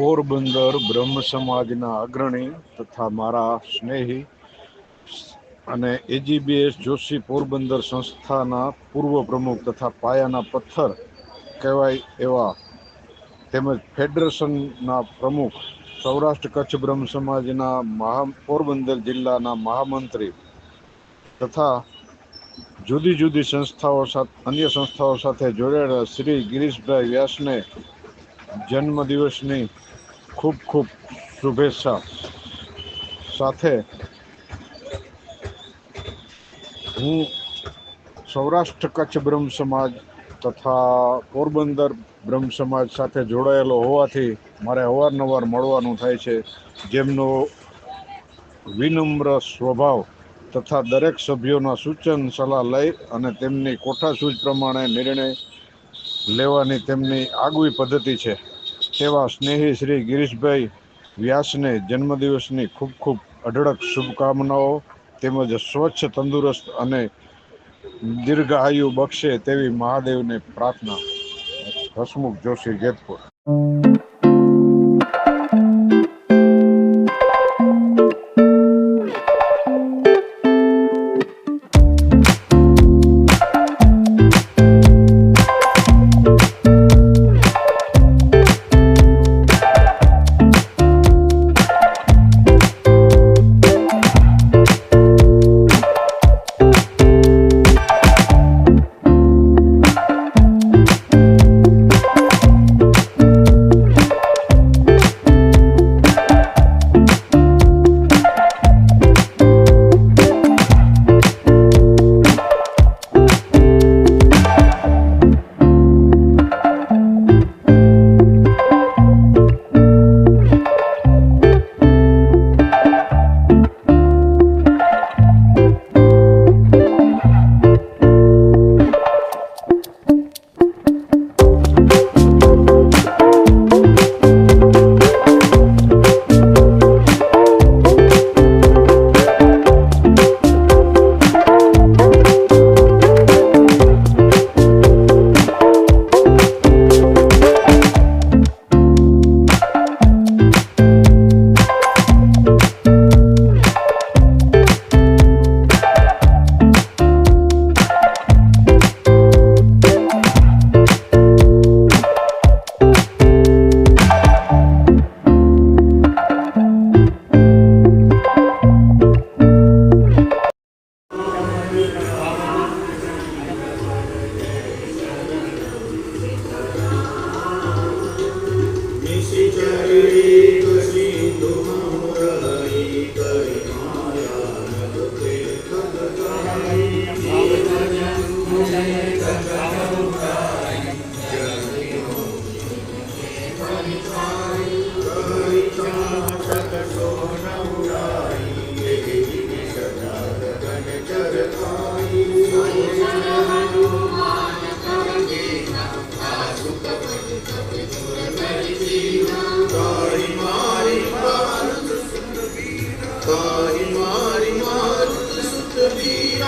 પોરબંદર બ્રહ્મ સમાજના અગ્રણી તથા મારા સ્નેહી અને એજીબીએસ જોશી પોરબંદર સંસ્થાના પૂર્વ પ્રમુખ તથા પાયાના પથ્થર કહેવાય એવા તેમજ ફેડરેશનના પ્રમુખ સૌરાષ્ટ્ર કચ્છ બ્રહ્મ સમાજના મહા પોરબંદર જિલ્લાના મહામંત્રી તથા જુદી જુદી સંસ્થાઓ સાથે અન્ય સંસ્થાઓ સાથે જોડાયેલા શ્રી ગિરીશભાઈ વ્યાસને જન્મદિવસની ખૂબ ખૂબ શુભેચ્છા. સાથે હું સૌરાષ્ટ્ર કચ્છ બ્રહ્મ સમાજ તથા પોરબંદર બ્રહ્મ સમાજ સાથે જોડાયેલો હોવાથી મારે અવારનવાર મળવાનું થાય છે જેમનો વિનમ્ર સ્વભાવ તથા દરેક સભ્યોના સૂચન સલાહ લઈ અને તેમની કોઠાસૂઝ પ્રમાણે નિર્ણય લેવાની તેમની આગવી પદ્ધતિ છે. તેવા સ્નેહી શ્રી ગિરીશભાઈ વ્યાસને જન્મદિવસની ખૂબ ખૂબ અઢળક શુભકામનાઓ તેમજ સ્વચ્છ, તંદુરસ્ત અને દીર્ઘ આયુ બક્ષે તેવી મહાદેવને પ્રાર્થના. હસમુખ જોશી જેતપુર.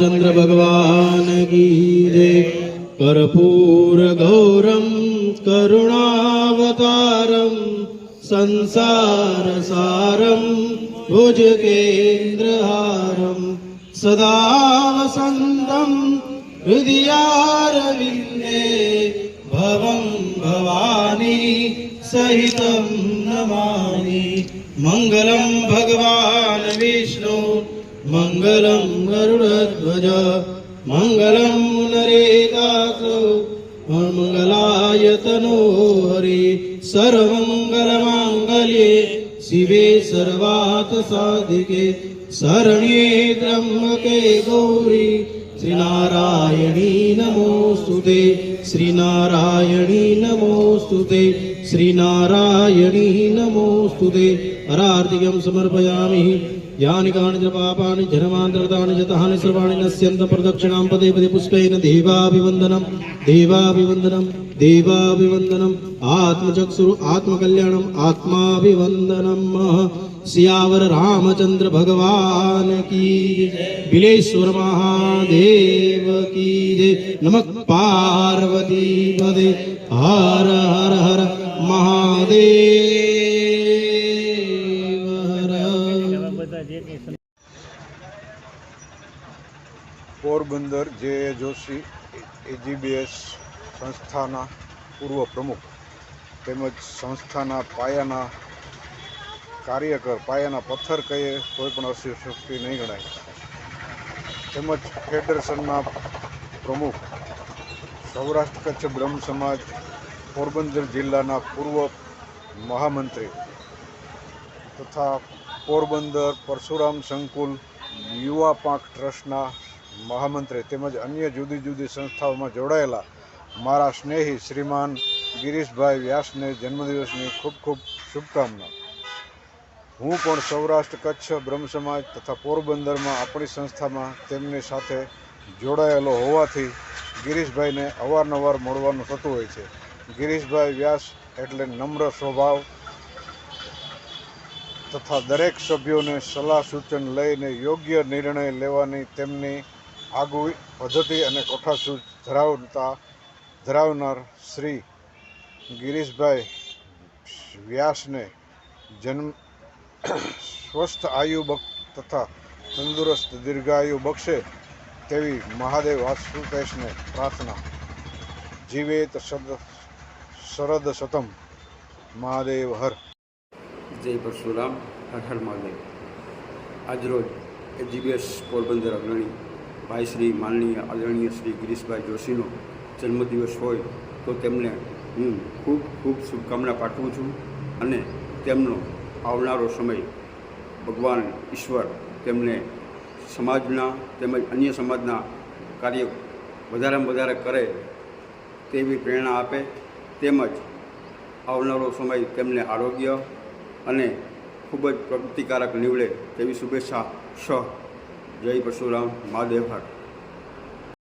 રામચંદ્ર ભગવાન કી જય કર્પૂર ગૌરમ કરુણાવતારમ સંસાર સારમ ભુજ કેન્દ્રહારમ સદા વસંતમ હૃદયારવિંદે ભવં ભવાની સહિતમ નમાની મંગલમ ભગવાન વિષ્ણુ मङ्गलं गरुडध्वज मङ्गलं नरेदासो मङ्गलाय तनो रे सर्वमङ्गलमाङ्गल्ये शिवे सर्वात् साधिके सरणि ब्रह्मके गौरी श्रीनारायणी नमोऽस्तु ते श्रीनारायणी नमोऽस्तु ते श्रीनारायणी नमोऽस्तु ते। हरार्तिकं समर्पयामि। યાની કાનિ ચ પાપાની જન્માંતરતાની ચ તાની સર્વાણિ નશ્યન્ત પ્રદક્ષિણાં પદે પદે પુષ્પૈન દેવાભિવંદનમ દેવાભિવંદનમ દેવાભિવંદનમ આત્મચક્ષુ આત્મકલ્યાણમ આત્માભિવંદનમ સિયાવર રામચંદ્ર ભગવાન કી. બિલેશ્વર મહાદેવ પોરબંદર જે જોશી એજીબીએસ સંસ્થાના પૂર્વ પ્રમુખ તેમજ સંસ્થાના પાયાના કાર્યકર, પાયાના પથ્થર કહીએ કોઈ પણ અશક્તિ નહીં ગણાય. તેમજ ફેડરેશનના પ્રમુખ સૌરાષ્ટ્ર કચ્છ બ્રહ્મ સમાજ પોરબંદર જિલ્લાના પૂર્વ મહામંત્રી તથા પોરબંદર પરશુરામ સંકુલ યુવા પાંખ ટ્રસ્ટના મહામંત્રી તેમજ અન્ય જુદી જુદી સંસ્થાઓમાં જોડાયેલા મારા સ્નેહી શ્રીમાન ગિરીશભાઈ વ્યાસને જન્મદિવસની ખૂબ ખૂબ શુભકામના. હું પણ સૌરાષ્ટ્ર કચ્છ બ્રહ્મ સમાજ તથા પોરબંદરમાં આપણી સંસ્થામાં તેમની સાથે જોડાયેલો હોવાથી ગિરીશભાઈને અવારનવાર મળવાનું થતું હોય છે. ગિરીશભાઈ વ્યાસ એટલે નમ્ર સ્વભાવ તથા દરેક સભ્યોને સલાહ સૂચન લઈને યોગ્ય નિર્ણય લેવાની તેમની આગવી પદ્ધતિ અને કોઠાસૂઝ ધરાવતા ધરાવનાર શ્રી ગિરીશભાઈ વ્યાસને જન્મ સ્વસ્થ આયુ બક તથા તંદુરસ્ત દીર્ઘાયુ બક્ષે તેવી મહાદેવ વાસુકેશને પ્રાર્થના. જીવેત સદ શરદ સતમ મહાદેવ હર. જય પરશુરામ. હર હર મહાદેવ. આજરોજ એજીબીએસ પોરબંદર અગ્રણી ભાઈ શ્રી માનનીય આદરણીય શ્રી ગિરીશભાઈ જોશીનો જન્મદિવસ હોય તો તેમને હું ખૂબ ખૂબ શુભકામના પાઠવું છું અને તેમનો આવનારો સમય ભગવાન ઈશ્વર તેમને સમાજના તેમજ અન્ય સમાજના કાર્ય વધારેમાં વધારે કરે તેવી પ્રેરણા આપે તેમજ આવનારો સમય તેમને આરોગ્ય અને ખૂબ જ પ્રગતિકારક નીવડે તેવી શુભેચ્છા સહ જય પરશુરામ મહાદેવ હર